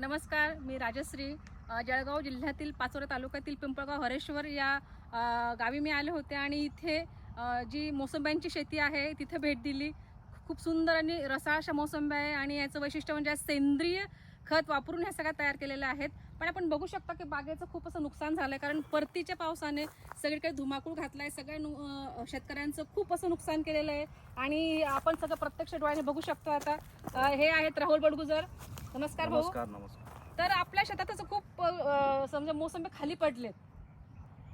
नमस्कार मी राजश्री. जळगाव जिल्ह्यातील पाचोरा तालुक्यातील पिंपळगाव हरेश्वर या गावी मी आले होते आणि इथे जी मोसंब्यांची शेती आहे तिथे भेट दिली. खूप सुंदर आणि रसाळ अशा मोसंब्या आहे आणि याचं वैशिष्ट्य म्हणजे सेंद्रिय खत वापरून ह्या सगळ्या तयार केलेल्या आहेत. पण आपण बघू शकता की बागेचं खूप असं नुकसान झालं आहे कारण परतीच्या पावसाने सगळीकडे धुमाकूळ घातला आहे सगळ्या नु शेतकऱ्यांचं खूप असं नुकसान केलेलं आहे. आणि आपण सगळं प्रत्यक्ष डोळ्याने बघू शकतो आता. हे आहेत राहुल बडगुजर. नमस्कार भाऊ. नमस्कार नमस्कार. तर आपल्या शेतातच खूप समजा मोसंबी खाली पडलेत.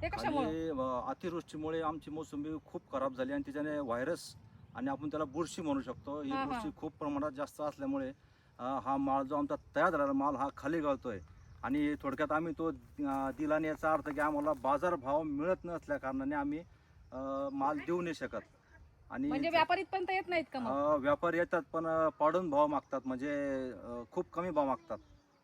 ते कशामुळे? अतिवृष्टीमुळे आमची मोसंबी खूप खराब झाली आणि त्याच्याने व्हायरस आणि आपण त्याला बुरशी म्हणू शकतो. ही. बुरशी खूप प्रमाणात जास्त असल्यामुळे हा माल जो आमचा तयार झालेला माल हा खाली गळतोय. आणि थोडक्यात आम्ही तो दिला याचा अर्थ की आम्हाला बाजारभाव मिळत नसल्या कारणाने आम्ही माल देऊ नाही शकत. आणि म्हणजे व्यापारी पण येत नाहीत का मग? अ, व्यापारी येतात पण अ, पाडून भाव मागतात म्हणजे अ, खूप कमी भाव मागतात.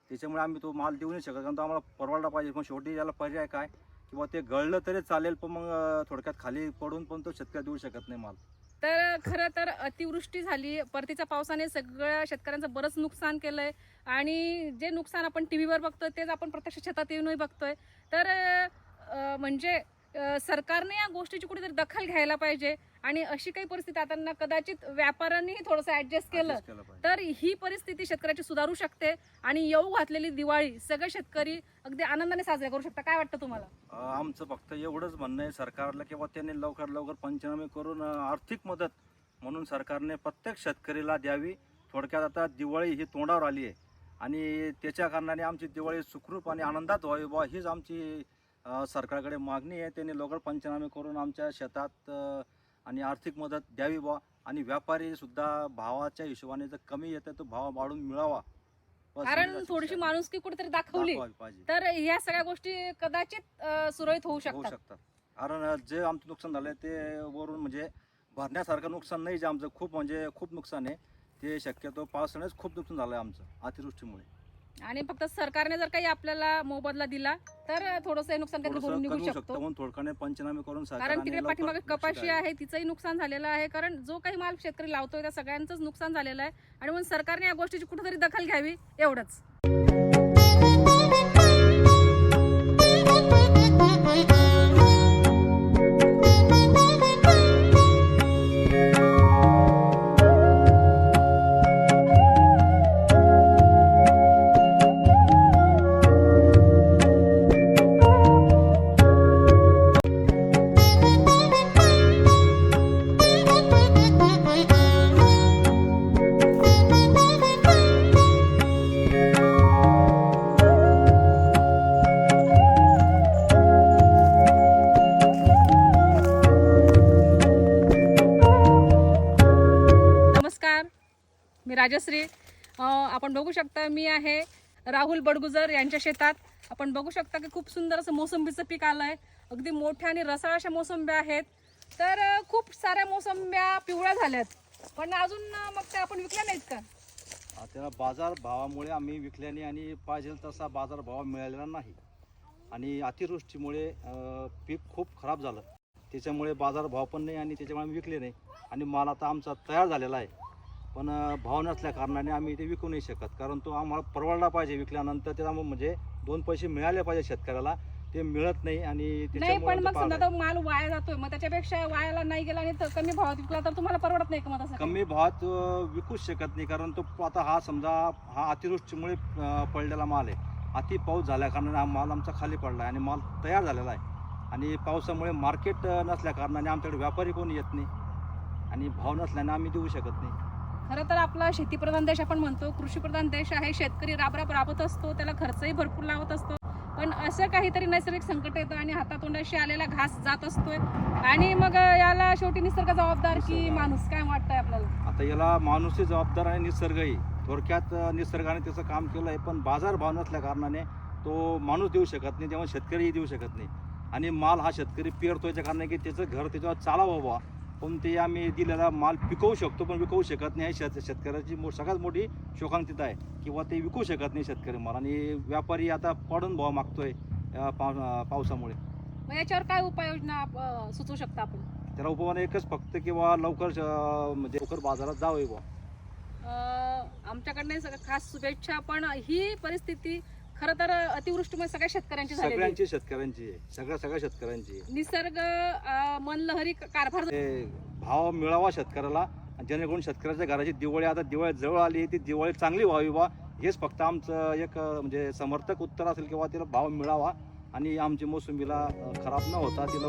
त्याच्यामुळे आम्ही तो माल देऊ नाही शकत कारण तो आम्हाला परवडला पाहिजे. पण शेवटी याला पर्याय काय? किंवा ते गळलं तरी चालेल पण मग अ, थोडक्यात खाली पडून पण तो शेतकरी देऊ शकत नाही माल. तर खरं तर अतिवृष्टी झाली. परतीच्या पावसाने सगळ्या शेतकऱ्यांचं बरंच नुकसान केलंय. आणि जे नुकसान आपण टी व्हीवर बघतोय तेच आपण प्रत्यक्ष शेतात येऊनही बघतोय. तर म्हणजे सरकारने या गोष्टीची कुठेतरी दखल घ्यायला पाहिजे. आणि अशी काही परिस्थिती आता ना कदाचित व्यापाऱ्यांनीही थोडंसं ऍडजस्ट केलं तर ही परिस्थिती शेतकऱ्याची सुधारू शकते आणि येऊ घातलेली दिवाळी सगळे शेतकरी अगदी आनंदाने साजरे करू शकतात काय वाटतं तुम्हाला? आमचं फक्त एवढंच म्हणणं आहे सरकारला किंवा त्यांनी लवकर लवकर पंचनामे करून आर्थिक मदत म्हणून सरकारने प्रत्येक शेतकरीला द्यावी. थोडक्यात आता दिवाळी ही तोंडावर आली आहे. आणि त्याच्या कारणाने आमची दिवाळी सुखरूप आणि आनंदात व्हावी बा हीच आमची सरकारकडे मागणी आहे त्यांनी लवकर पंचनामे करून आमच्या शेतात आणि आर्थिक मदत द्यावी बा आणि व्यापारी सुद्धा भावाच्या हिशोबाने जर कमी येतं तो भाव वाढून मिळावा. कारण थोडीशी माणुसकी कुठेतरी दाखवली तर ह्या सगळ्या गोष्टी कदाचित सुरळीत होऊ शकतात. कारण जे आमचं नुकसान झालंय ते वरून म्हणजे भरण्यासारखं नुकसान नाही जे आमचं खूप म्हणजे खूप नुकसान आहे. ते शक्यतो पावसाळ्याच खूप नुकसान झालंय आमचं अतिवृष्टीमुळे. आणि फक्त सरकारने जर काही आपल्याला मोबदला दिला तर थोडस हे नुकसान काहीतरी भरून निघू शकतं. थोडक्याने पंचनामे करून कारण तिकडे लवकर पाठीमागे कपाशी. आहे तिचंही नुकसान झालेलं आहे. कारण जो काही माल शेतकरी लावतोय त्या सगळ्यांचंच नुकसान झालेलं आहे. आणि म्हणून सरकारने या गोष्टीची कुठेतरी दखल घ्यावी एवढंच. राजश्री आपण बघू शकता मी आहे राहुल बडगुजर यांच्या शेतात. आपण बघू शकता की खूप सुंदर असं मोसंबीचं पीक आलं आहे अगदी मोठ्या आणि रसाळ अशा मोसंब्या आहेत. तर खूप साऱ्या मोसंब्या पिवळ्या झाल्यात. पण अजून मग त्या आपण विकल्या नाहीत का? त्याला बाजार भावामुळे आम्ही विकल्याने आणि पाहिजे तसा बाजार भाव मिळालेला नाही. आणि अतिवृष्टीमुळे पीक खूप खराब झालं. त्याच्यामुळे बाजार भाव पण नाही आणि त्याच्यामुळे आम्ही विकले नाही. आणि माल आता आमचा तयार झालेला आहे. पण भाव नसल्या कारणाने आम्ही ते विकू नाही शकत. कारण तो आम्हाला परवडला पाहिजे विकल्यानंतर त्याला म्हणजे दोन पैसे मिळाले पाहिजे शेतकऱ्याला ते मिळत नाही आणि नाही त्याच्यामुळे पण तो मग समजा माल वाया जातोय मग त्याच्यापेक्षा वायाला नाही गेला आणि त- कमी भावात विकला तर तुम्हाला परवडत नाही का मग तसं? कमी भावात अ, विकूच शकत नाही. कारण तो आता हा समजा हा अतिवृष्टीमुळे अ, पडलेला माल आहे. अति पाऊस झाल्या कारणाने हा माल आमचा खाली पडला आहे आणि माल तयार झालेला आहे. आणि पावसामुळे मार्केट नसल्या कारणाने आमच्याकडे व्यापारी कोणी येत नाही. आणि भाव नसल्याने आम्ही देऊ शकत नाही. खरं तर आपला शेतीप्रधान देश आपण म्हणतो कृषीप्रधान देश आहे शेतकरी राबराब राबत असतो त्याला खर्चही भरपूर लावत असतो. पण असं काहीतरी नैसर्गिक संकट येतं आणि हातातोंडाशी आलेला घास जात असतोय. आणि मग याला शेवटी निसर्ग जबाबदार की. माणूस? काय वाटतंय आपल्याला? आता याला माणूसही जबाबदार आहे निसर्गही. थोडक्यात निसर्गाने त्याचं काम केलं आहे पण बाजार भाव नसल्या कारणाने तो माणूस देऊ शकत नाही तेव्हा शेतकरीही देऊ शकत नाही. आणि माल हा शेतकरी पेरतो याच्या कारणाने की त्याचं घर त्याच्यावर चालावं बा पण ते आम्ही दिलेला माल पिकवू शकतो पण विकवू शकत नाही. शेत शेतकऱ्याची मो सगळ्यात मोठी शोकांतिता आहे. किंवा ते विकू शकत नाही शेतकरी माल. आणि व्यापारी आता पडून भाव मागतोय या पाव अ, पावसामुळे. मग याच्यावर काय उपाययोजना सुचवू शकता आपण? त्याला उपमान एकच फक्त किंवा लवकर म्हणजे लवकर बाजारात जावे बा आमच्याकडनं सगळं खास शुभेच्छा पण ही परिस्थिती खरं तर अतिवृष्टीमुळे सगळ्या शेतकऱ्यांची झालेली. सगळ्यांची शेतकऱ्यांची आहे सगळ्या सगळ्या शेतकऱ्यांची आहे. निसर्ग अं, मनलहरी कारभार ते भाव मिळावा शेतकऱ्याला जेणेकरून शेतकऱ्याच्या घराची दिवाळी आता दिवाळी जवळ आली ती दिवाळी चांगली व्हावी बा हेच फक्त आमचं एक अं, म्हणजे समर्थक उत्तर असेल किंवा तिला भाव मिळावा आणि आमची मोसंबीला अं, खराब न होता तिला